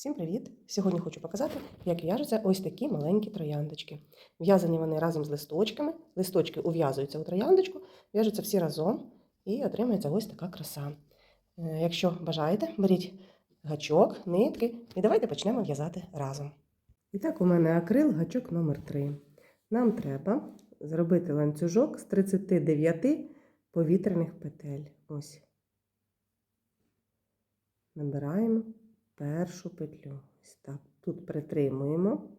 Всім привіт! Сьогодні хочу показати, як в'яжуться ось такі маленькі трояндочки. В'язані вони разом з листочками. Листочки ув'язуються у трояндочку, в'яжуться всі разом і отримується ось така краса. Е, Якщо бажаєте, беріть гачок, нитки і давайте почнемо в'язати разом. І так, у мене акрил, гачок номер 3 Нам треба зробити ланцюжок з 39 повітряних петель. Ось. Набираємо першу петлю. Ось так. Тут притримуємо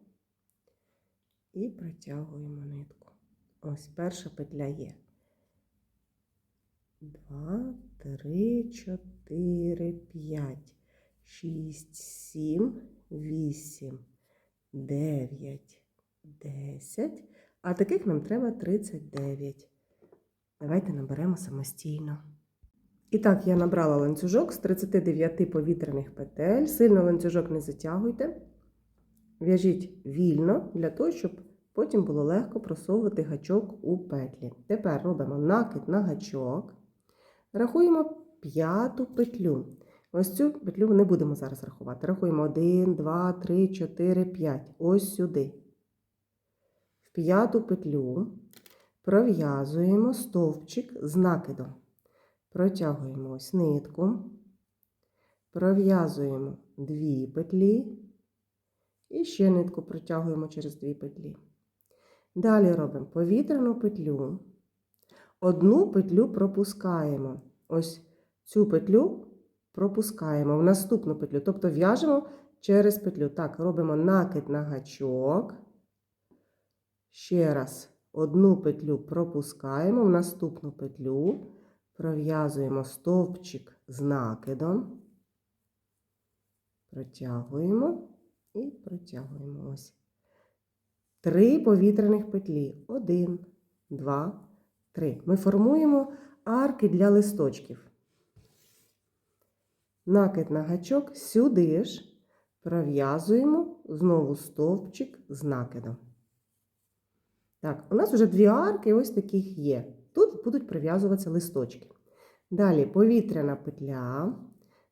і протягуємо нитку. Ось перша петля є. Два, три, чотири, п'ять, шість, сім, вісім, дев'ять, десять. А таких нам треба 39. Давайте наберемо самостійно. І так, я набрала ланцюжок з 39 повітряних петель. Сильно ланцюжок не затягуйте. В'яжіть вільно для того, щоб потім було легко просовувати гачок у петлі. Тепер робимо накид на гачок. Рахуємо п'яту петлю. Ось цю петлю не будемо зараз рахувати. Рахуємо 1, 2, 3, 4, 5. Ось сюди. В п'яту петлю пров'язуємо стовпчик з накидом. Протягуємо ось нитку, пров'язуємо дві петлі і ще нитку протягуємо через дві петлі. Далі робимо повітряну петлю. Одну петлю пропускаємо. Ось цю петлю пропускаємо в наступну петлю, тобто в'яжемо через петлю. Так, робимо накид на гачок. Ще раз одну петлю пропускаємо в наступну петлю пров'язуємо стовпчик з накидом, протягуємо і протягуємо ось. Три повітряних петлі. Один, два, три. Ми формуємо арки для листочків. Накид на гачок сюди ж пров'язуємо знову стовпчик з накидом. Так, у нас вже дві арки ось таких є. Будуть прив'язуватися листочки. Далі повітряна петля,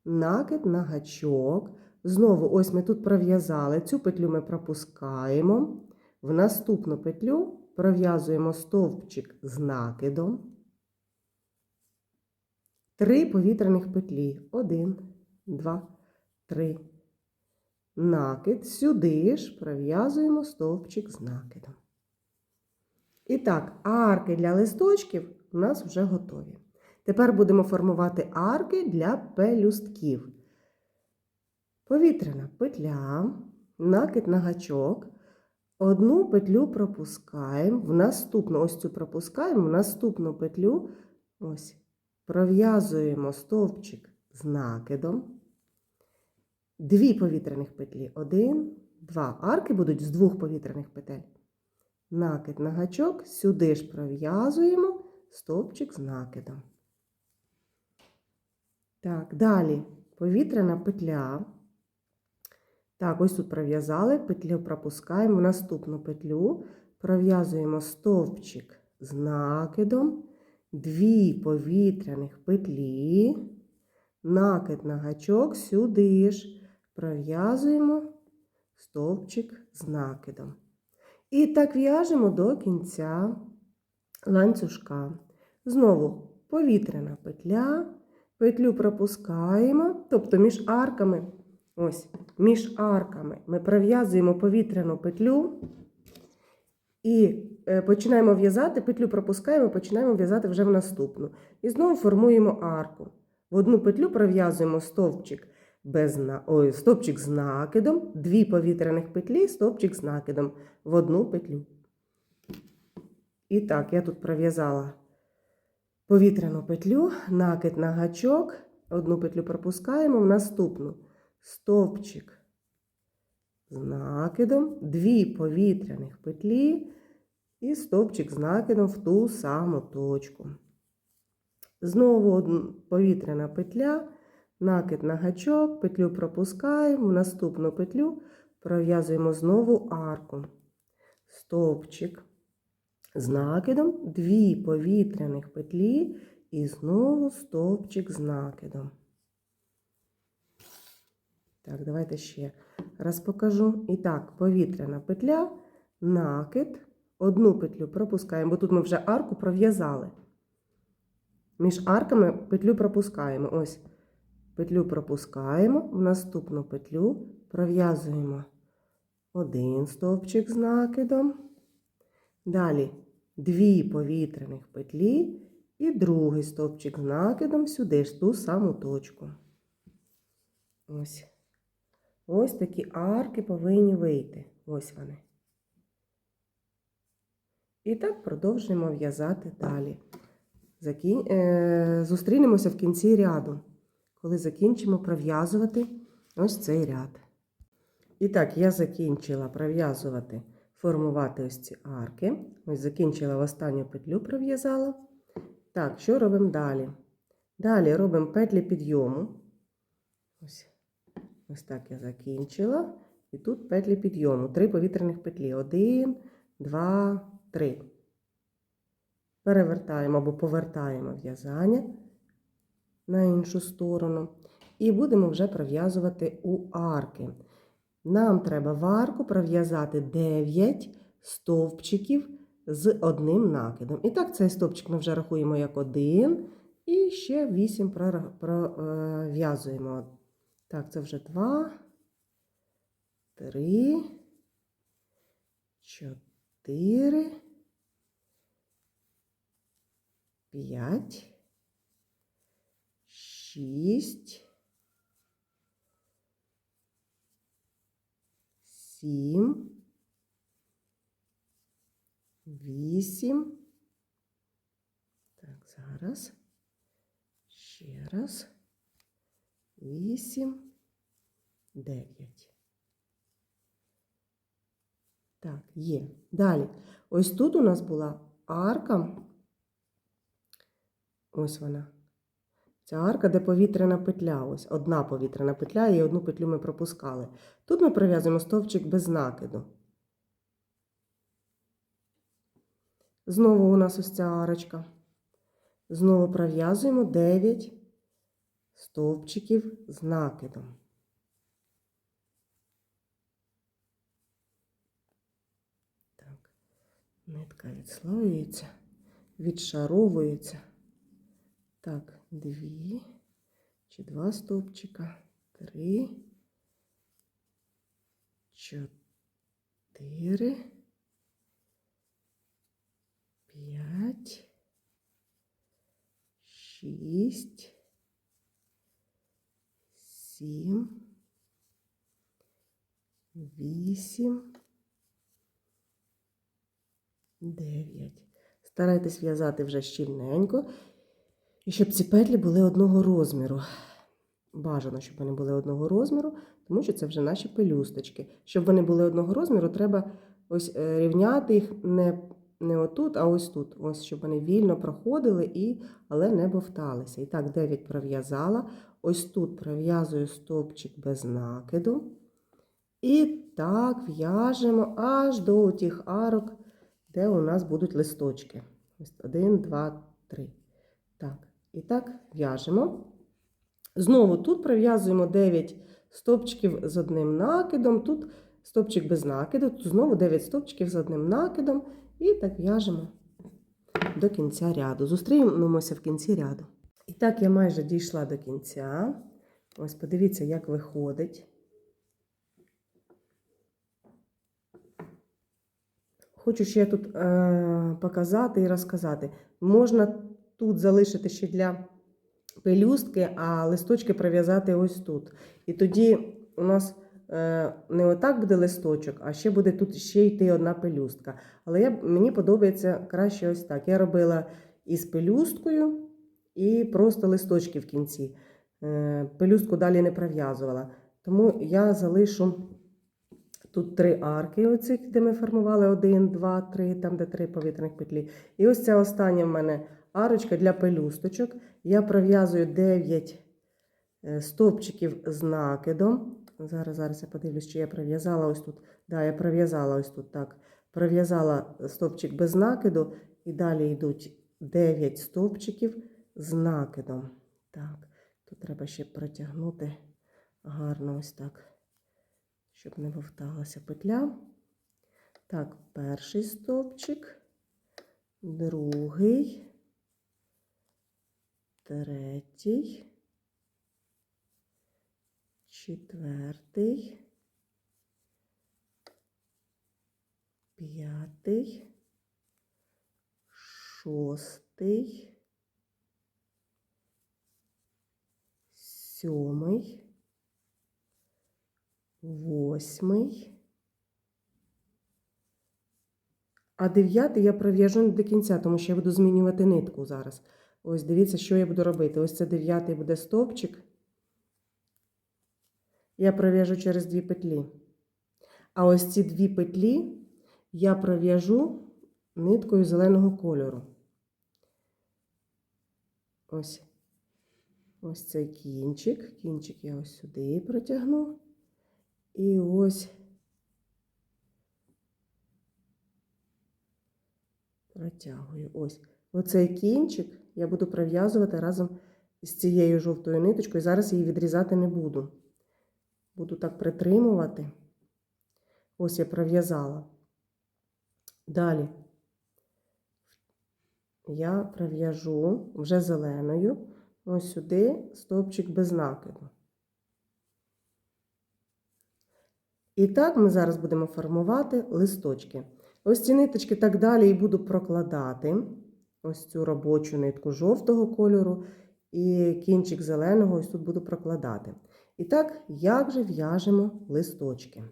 накид на гачок. Знову ось ми тут пров'язали. Цю петлю ми пропускаємо. В наступну петлю пров'язуємо стовпчик з накидом. Три повітряних петлі. Один, два, три. Накид. Сюди ж пров'язуємо стовпчик з накидом. І так, арки для листочків у нас вже готові. Тепер будемо формувати арки для пелюстків. Повітряна петля, накид на гачок. Одну петлю пропускаємо, в наступну, ось цю пропускаємо, в наступну петлю ось, пров'язуємо стовпчик з накидом. Дві повітряних петлі. Один, два. Арки будуть з двох повітряних петель. Накид на гачок, сюди ж пров'язуємо стовпчик з накидом. Так, далі повітряна петля. Так, ось тут пров'язали, петлю пропускаємо в наступну петлю, пров'язуємо стовпчик з накидом, дві повітряних петлі, накид на гачок, сюди ж пров'язуємо стовпчик з накидом. І так в'яжемо до кінця ланцюжка. Знову повітряна петля, петлю пропускаємо, тобто між арками, ось, між арками ми пров'язуємо повітряну петлю і е, починаємо в'язати, петлю пропускаємо, починаємо в'язати вже в наступну. І знову формуємо арку. В одну петлю пров'язуємо стовпчик без. Ой, стовпчик з накидом, дві повітряних петлі, стовпчик з накидом в одну петлю. І так, я тут пров'язала повітряну петлю, накид на гачок, одну петлю пропускаємо в наступну стовпчик з накидом, дві повітряних петлі і стовпчик з накидом в ту саму точку. Знову повітряна петля накид на гачок, петлю пропускаємо, в наступну петлю пров'язуємо знову арку. Стовпчик з накидом, дві повітряних петлі і знову стовпчик з накидом. Так, давайте ще раз покажу. І так, повітряна петля, накид. Одну петлю пропускаємо, бо тут ми вже арку пров'язали. Між арками петлю пропускаємо. Ось петлю пропускаємо, в наступну петлю пров'язуємо один стовпчик з накидом. Далі дві повітряних петлі і другий стовпчик з накидом сюди ж ту саму точку. Ось. Ось такі арки повинні вийти. Ось вони. І так продовжуємо в'язати далі. Закін... Е... Зустрінемося в кінці ряду, коли закінчимо пров'язувати ось цей ряд. І так, я закінчила пров'язувати, формувати ось ці арки. Ось закінчила в останню петлю пров'язала. Так, що робимо далі? Далі робимо петлі підйому. Ось, ось так я закінчила. І тут петлі підйому. Три повітряних петлі. Один, два, три. Перевертаємо або повертаємо в'язання на іншу сторону. І будемо вже пров'язувати у арки. Нам треба в арку пров'язати 9 стовпчиків з одним накидом. І так, цей стовпчик ми вже рахуємо як один. І ще 8 пров'язуємо. Так, це вже 2, 3, 4, 5, 6, 7, 8. Так, зараз. Ще раз. 8, 9. Так, є. Далі. Ось тут у нас була арка. Ось вона. Ця арка, де повітряна петля. Ось одна повітряна петля і одну петлю ми пропускали. Тут ми пров'язуємо стовпчик без накиду. Знову у нас ось ця арочка. Знову пров'язуємо 9 стовпчиків з накидом. Так, нитка відслоюється, відшаровується. Так, дві чи два стовпчика, три, чотири, п'ять, шість, сім, вісім, дев'ять. Старайтесь в'язати вже щільненько. І щоб ці петлі були одного розміру. Бажано, щоб вони були одного розміру, тому що це вже наші пелюсточки. Щоб вони були одного розміру, треба ось е, рівняти їх не не отут, а ось тут. Ось, щоб вони вільно проходили, і, але не бовталися. І так, 9 пров'язала. Ось тут пров'язую стовпчик без накиду. І так в'яжемо аж до тих арок, де у нас будуть листочки. Ось 1, 2, 3. Так. І так в'яжемо. Знову тут пров'язуємо 9 стовпчиків з одним накидом, тут стовпчик без накиду, тут знову 9 стовпчиків з одним накидом. І так в'яжемо до кінця ряду. Зустрінемося в кінці ряду. І так, я майже дійшла до кінця. Ось подивіться, як виходить. Хочу ще тут е, показати і розказати. Можна тут залишити ще для пелюстки, а листочки прив'язати ось тут. І тоді у нас е, не отак буде листочок, а ще буде тут ще йти одна пелюстка. Але я, мені подобається краще ось так. Я робила із пелюсткою і просто листочки в кінці. Е, пелюстку далі не прив'язувала. Тому я залишу. Тут три арки, оцих, де ми формували один, два, три, там, де три повітряних петлі. І ось ця остання в мене арочка для пелюсточок. Я пров'язую 9 е, стовпчиків з накидом. Зараз зараз я подивлюсь, чи я пров'язала ось тут. Да, я пров'язала ось тут так. Пров'язала стовпчик без накиду, і далі йдуть 9 стовпчиків з накидом. Так, тут треба ще протягнути гарно ось так, щоб не вовталася петля. Так, перший стовпчик, другий, третій, четвертий, п'ятий, шостий, сьомий, восьмий. А дев'ятий я пров'яжу не до кінця, тому що я буду змінювати нитку зараз. Ось дивіться, що я буду робити. Ось це дев'ятий буде стовпчик. Я пров'яжу через дві петлі. А ось ці дві петлі я пров'яжу ниткою зеленого кольору. Ось. Ось цей кінчик. Кінчик я ось сюди протягну. І ось протягую. Ось. Оцей кінчик я буду пров'язувати разом з цією жовтою ниточкою. Зараз її відрізати не буду. Буду так притримувати. Ось я пров'язала. Далі я пров'яжу вже зеленою ось сюди стовпчик без накиду. І так ми зараз будемо формувати листочки. Ось ці ниточки так далі і буду прокладати ось цю робочу нитку жовтого кольору і кінчик зеленого ось тут буду прокладати. І так, як же в'яжемо листочки?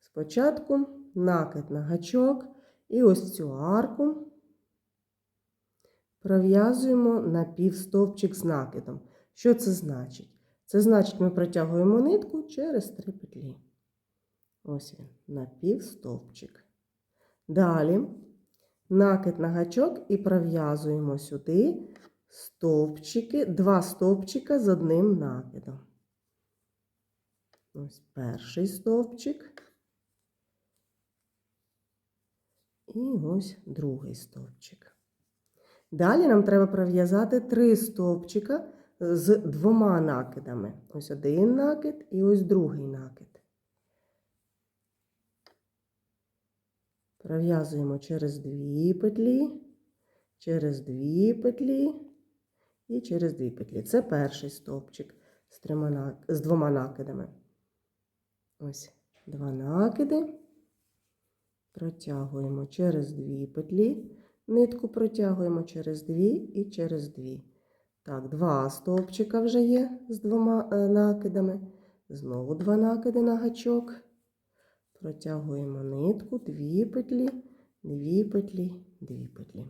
Спочатку накид на гачок і ось цю арку пров'язуємо напівстовпчик з накидом. Що це значить? Це значить, ми протягуємо нитку через три петлі. Ось він, напівстовпчик. Далі накид на гачок і пров'язуємо сюди стовпчики, два стовпчика з одним накидом. Ось перший стовпчик. І ось другий стовпчик. Далі нам треба пров'язати три стовпчика з двома накидами. Ось один накид і ось другий накид. Пров'язуємо через дві петлі, через дві петлі і через дві петлі. Це перший стовпчик з, трьома, з двома накидами. Ось два накиди. Протягуємо через дві петлі, нитку протягуємо через дві і через дві. Так, два стовпчика вже є з двома е, накидами. Знову два накиди на гачок. Протягуємо нитку, дві петлі, дві петлі, дві петлі.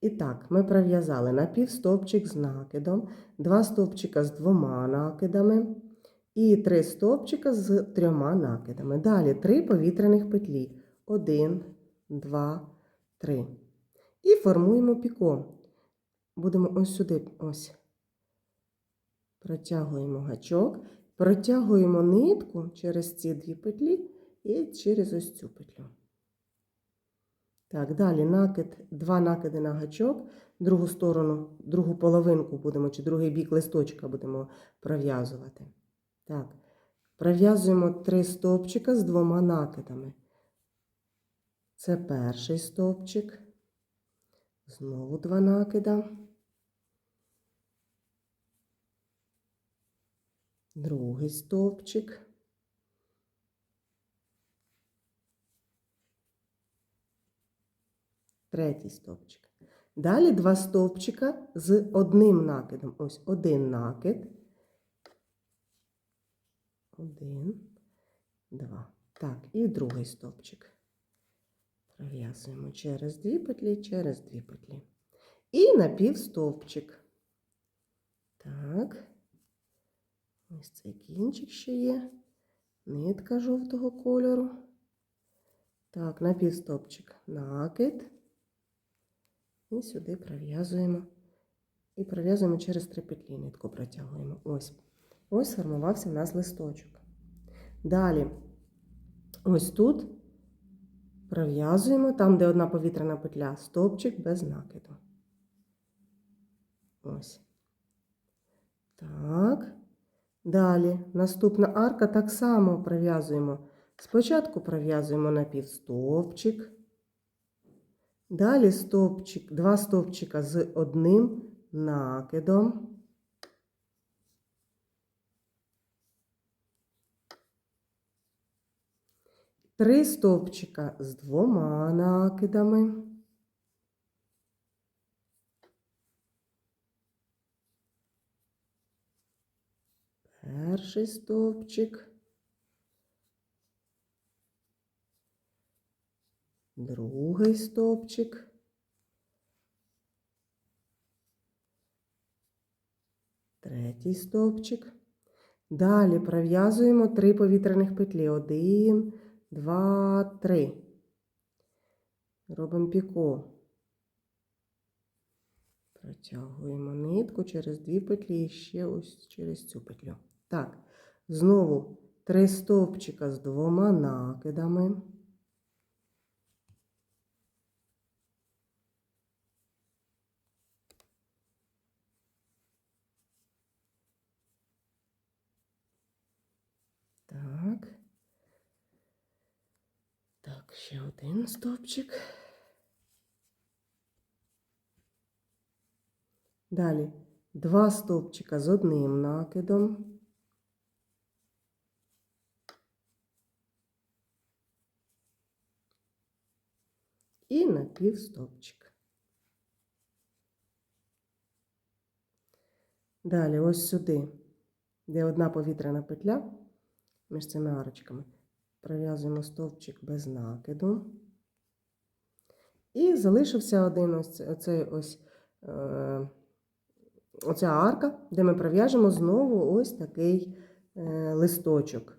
І так, ми пров'язали напівстовпчик з накидом, два стовпчика з двома накидами і три стовпчика з трьома накидами. Далі три повітряних петлі. Один, два, три. І формуємо піко. Будемо ось сюди ось. Протягуємо гачок, протягуємо нитку через ці дві петлі і через ось цю петлю. Так, далі накид, два накиди на гачок, другу сторону, другу половинку будемо, чи другий бік листочка будемо пров'язувати. Так, пров'язуємо три стовпчика з двома накидами. Це перший стовпчик. Знову два накида. Другий стовпчик. Третій стовпчик. Далі два стовпчика з одним накидом. Ось один накид. Один, два. Так, і другий стовпчик. Пров'язуємо через дві петлі, через дві петлі. І напівстовпчик. Так, ось цей кінчик ще є. Нитка жовтого кольору. Так, напівстовпчик накид. І сюди пров'язуємо. І пров'язуємо через три петлі, нитку протягуємо. Ось. Ось сформувався в нас листочок. Далі, ось тут пров'язуємо, там, де одна повітряна петля, стовпчик без накиду. Ось. Так. Далі наступна арка так само пров'язуємо. Спочатку пров'язуємо напівстовпчик. Далі стовпчик, два стовпчика з одним накидом. Три стовпчика з двома накидами. Перший стовпчик. Другий стовпчик. Третій стовпчик. Далі пров'язуємо три повітряних петлі. Один, два, три. Робимо піко. Протягуємо нитку через дві петлі і ще ось через цю петлю. Так, знову три стовпчика з двома накидами. Так. Так, ще один стовпчик. Далі два стовпчика з одним накидом. І напівстовпчик. Далі ось сюди, де одна повітряна петля між цими арочками, пров'язуємо стовпчик без накиду. І залишився один ось це- оцей ось. Е, оця арка, де ми пров'яжемо знову ось такий е, листочок.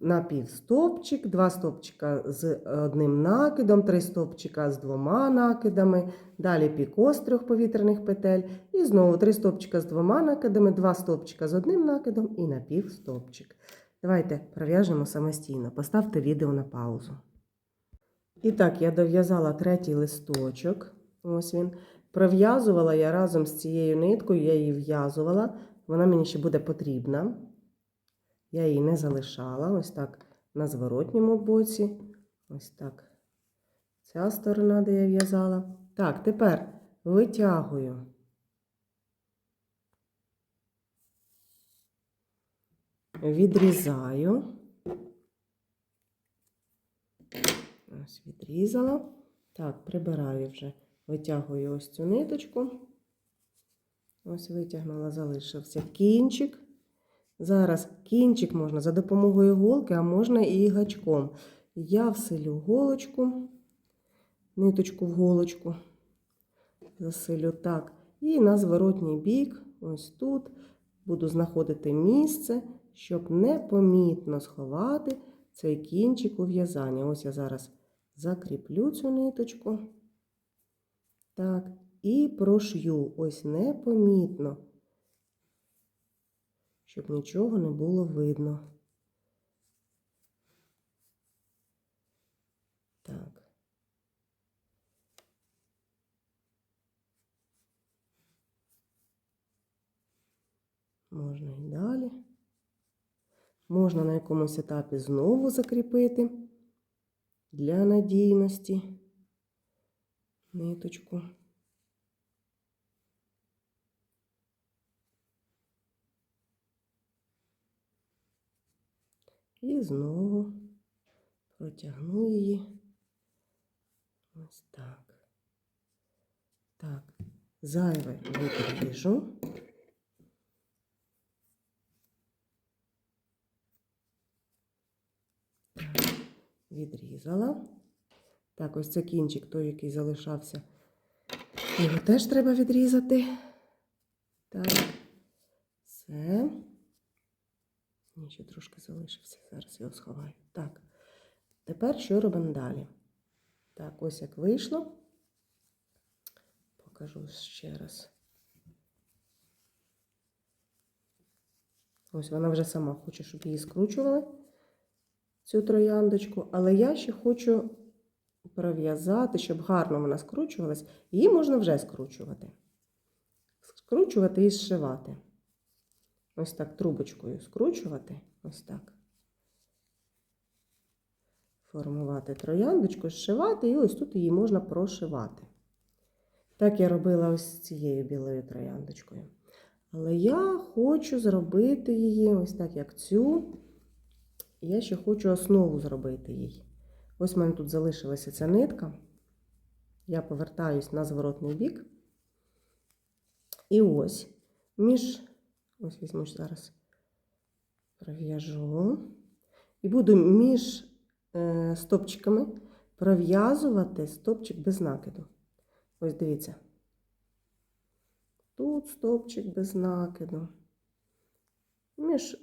Напівстовпчик, два стовпчика з одним накидом, три стовпчика з двома накидами, далі піко з трьох повітряних петель, і знову три стовпчика з двома накидами, два стовпчика з одним накидом і напівстовпчик. Давайте пров'яжемо самостійно. Поставте відео на паузу. І так, я дов'язала третій листочок. Ось він. Пров'язувала я разом з цією ниткою, я її в'язувала. Вона мені ще буде потрібна. Я її не залишала. Ось так на зворотньому боці. Ось так. Ця сторона, де я в'язала. Так, тепер витягую. Відрізаю. Ось відрізала. Так, прибираю вже. Витягую ось цю ниточку. Ось витягнула, залишився кінчик. Зараз кінчик можна за допомогою голки, а можна і гачком. Я вселю голочку, ниточку в голочку, засилю так. І на зворотній бік, ось тут, буду знаходити місце, щоб непомітно сховати цей кінчик у в'язання. Ось я зараз закріплю цю ниточку. Так, і прошью ось непомітно, щоб нічого не було видно. Так. Можна. Можна на якомусь етапі знову закріпити для надійності ниточку. І знову протягну її ось так. Так, зайве відріжу. Так, відрізала. Так, ось це кінчик, той, який залишався. Його теж треба відрізати. Так, все. Ні, ще трошки залишився. Зараз його сховаю. Так. Тепер що робимо далі? Так, ось як вийшло. Покажу ще раз. Ось вона вже сама хоче, щоб її скручували, цю трояндочку. Але я ще хочу пров'язати, щоб гарно вона скручувалась. Її можна вже скручувати. Скручувати і зшивати. ось так трубочкою скручувати, ось так. Формувати трояндочку, зшивати, і ось тут її можна прошивати. Так я робила ось цією білою трояндочкою. Але я хочу зробити її ось так, як цю. І Я ще хочу основу зробити їй. Ось в мене тут залишилася ця нитка. Я повертаюсь на зворотний бік. І ось між, ось візьму зараз, пров'яжу. І буду між е, стопчиками пров'язувати стопчик без накиду. Ось дивіться. Тут стопчик без накиду. Між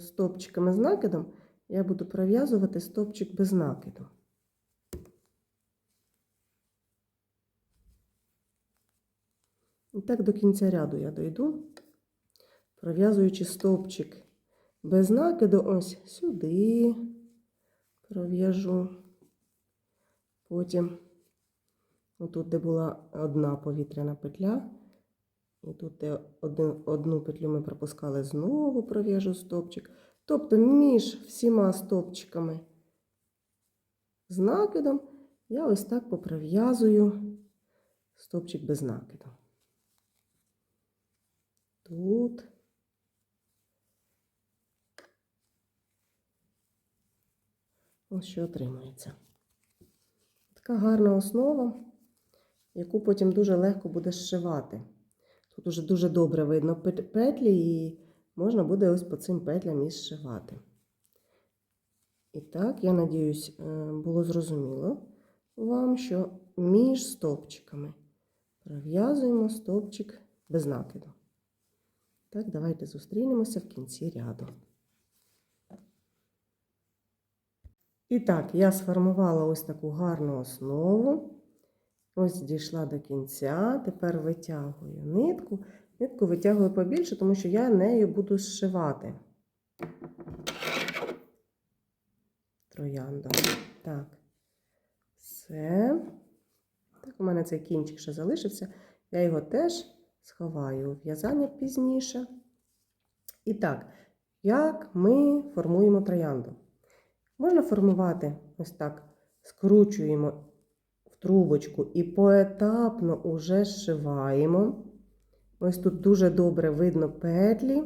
стопчиками з накидом я буду пров'язувати стопчик без накиду. І так до кінця ряду я дойду, пров'язуючи стовпчик без накиду, ось сюди пров'яжу. Потім, отут, де була одна повітряна петля, і тут де один, одну петлю ми пропускали, знову пров'яжу стовпчик. Тобто між всіма стовпчиками з накидом я ось так попров'язую стовпчик без накиду. Тут. Ось що отримується. Така гарна основа, яку потім дуже легко буде зшивати. Тут уже дуже добре видно петлі, і можна буде ось по цим петлям і зшивати. І так, я надіюсь, е, було зрозуміло вам, що між стовпчиками пров'язуємо стовпчик без накиду. Так, давайте зустрінемося в кінці ряду. І так, я сформувала ось таку гарну основу. Ось дійшла до кінця. Тепер витягую нитку. Нитку витягую побільше, тому що я нею буду зшивати. Троянду. Так. Все. Так, у мене цей кінчик ще залишився. Я його теж сховаю у в'язання пізніше. І так, як ми формуємо троянду? Можна формувати ось так, скручуємо трубочку і поетапно уже зшиваємо. Ось тут дуже добре видно петлі,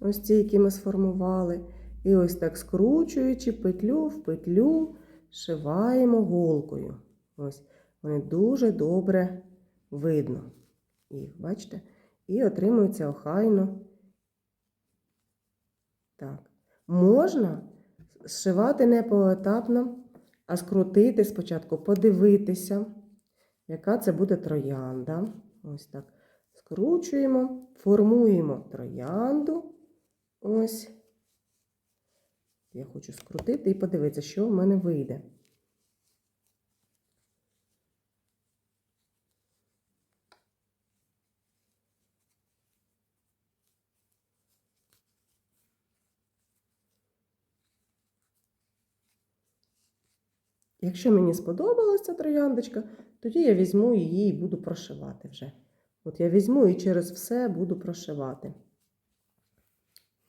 ось ці, які ми сформували. І ось так скручуючи петлю в петлю, зшиваємо голкою. Ось, вони дуже добре видно. Їх, бачите? І отримується охайно. Так. Можна зшивати не поетапно, а скрутити спочатку, подивитися, яка це буде троянда. Ось так. Скручуємо, формуємо троянду. Ось. Я хочу скрутити і подивитися, що в мене вийде. Якщо мені сподобалася ця трояндочка, тоді я візьму її і буду прошивати вже. От я візьму і через все буду прошивати.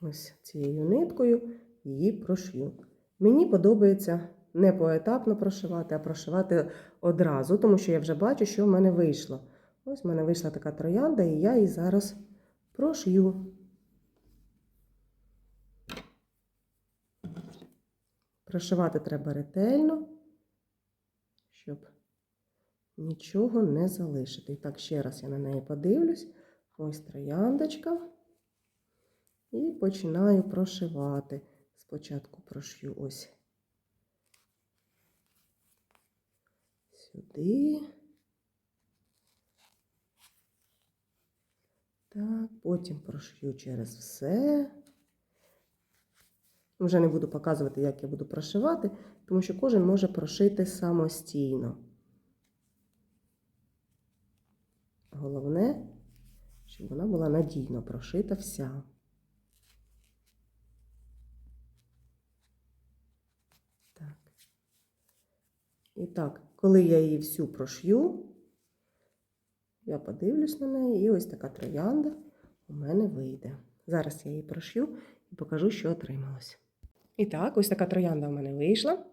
Ось цією ниткою її прошью. Мені подобається не поетапно прошивати, а прошивати одразу, тому що я вже бачу, що в мене вийшло. Ось в мене вийшла така троянда, і я її зараз прошью. Прошивати треба ретельно, щоб нічого не залишити. І так, ще раз я на неї подивлюсь. Ось трояндочка. І починаю прошивати. Спочатку прошью ось сюди. Так, потім прошью через все. Вже не буду показувати, як я буду прошивати, тому що кожен може прошити самостійно. Головне, щоб вона була надійно прошита вся. Так. І так, коли я її всю прошью, я подивлюсь на неї, і ось така троянда у мене вийде. Зараз я її прошью і покажу, що отрималось. І так, ось така троянда в мене вийшла.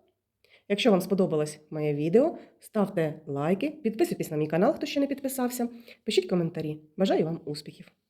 Якщо вам сподобалось моє відео, ставте лайки, підписуйтесь на мій канал, хто ще не підписався, пишіть коментарі. Бажаю вам успіхів!